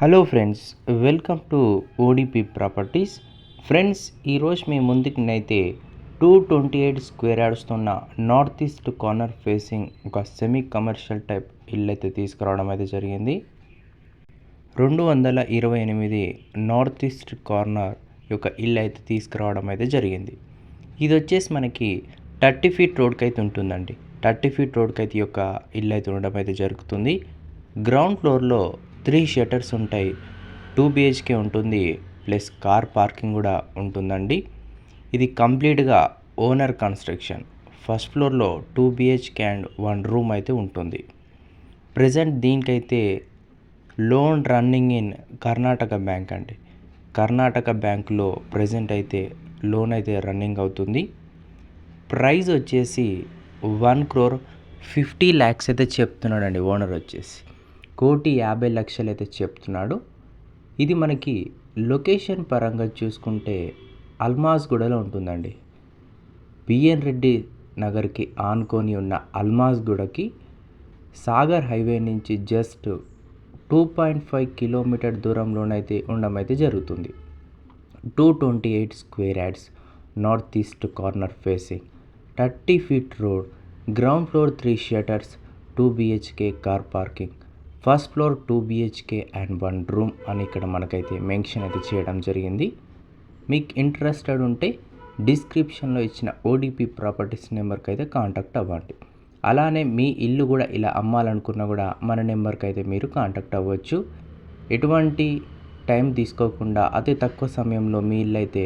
Hello friends welcome to ODP properties friends ఈరోజు మీ ముందుకు two twenty eight square yards ఉన్న నార్త్ ఈస్ట్ కార్నర్ ఫేసింగ్ ఒక semi commercial type ఇల్లు అయితే తీసుకురావడం అయితే జరిగింది. రెండు వందల ఇరవై ఎనిమిది నార్త్ ఈస్ట్ కార్నర్ యొక్క ఇల్లు అయితే తీసుకురావడం అయితే జరిగింది. ఇది వచ్చేసి మనకి థర్టీ ఫీట్ రోడ్కి అయితే ఉంటుందండి. థర్టీ ఫీట్ రోడ్కి అయితే ఈ యొక్క ఇల్లు అయితే ఉండడం అయితే జరుగుతుంది. గ్రౌండ్ ఫ్లోర్లో త్రీ షటర్స్ ఉంటాయి. టూ బిహెచ్కే ఉంటుంది ప్లస్ కార్ పార్కింగ్ కూడా ఉంటుందండి. ఇది కంప్లీట్గా ఓనర్ కన్స్ట్రక్షన్. ఫస్ట్ ఫ్లోర్లో two BHK and one room అయితే ఉంటుంది. ప్రజెంట్ దీనికైతే loan running in Karnataka bank అండి. కర్ణాటక బ్యాంకులో ప్రజెంట్ అయితే లోన్ అయితే రన్నింగ్ అవుతుంది. ప్రైస్ వచ్చేసి వన్ క్రోర్ ఫిఫ్టీ ల్యాక్స్ అయితే చెప్తున్నాడండి ఓనర్ వచ్చేసి. కోటి యాభై లక్షలు అయితే చెప్తున్నాడు. ఇది మనకి లొకేషన్ పరంగా చూసుకుంటే అల్మాజ్గూడలో ఉంటుందండి. బిఎన్ రెడ్డి నగర్కి ఆనుకొని ఉన్న అల్మాజ్గూడకి సాగర్ హైవే నుంచి just two point five kilometre దూరంలోనైతే ఉండడం అయితే జరుగుతుంది. Two twenty eight square yards north east corner facing thirty feet road ground floor three shutters two BHK car parking first floor two BHK and one room అని ఇక్కడ మనకైతే mention అయితే చేయడం జరిగింది. మీకు ఇంట్రెస్టెడ్ ఉంటే డిస్క్రిప్షన్లో ఇచ్చిన ఓడిపి ప్రాపర్టీస్ నెంబర్కి అయితే కాంటాక్ట్ అవ్వండి. అలానే మీ ఇల్లు కూడా ఇలా అమ్మాలనుకున్నా కూడా మన నెంబర్కి అయితే మీరు కాంటాక్ట్ అవ్వచ్చు. ఎటువంటి టైం తీసుకోకుండా అతి తక్కువ సమయంలో మీ ఇల్లు అయితే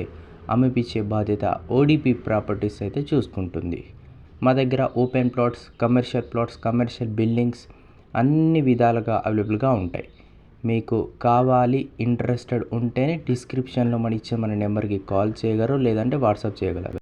అమ్మిపించే బాధ్యత ఓడిపి ప్రాపర్టీస్ అయితే చూసుకుంటుంది. మా దగ్గర open plots commercial plots commercial buildings అన్ని విధాలుగా అవైలబుల్గా ఉంటాయి. మీకు కావాలి ఇంట్రెస్టెడ్ ఉంటేనే డిస్క్రిప్షన్లో మన ఇచ్చే మన నెంబర్కి కాల్ చేయగలరు లేదంటే వాట్సాప్ చేయగలరు.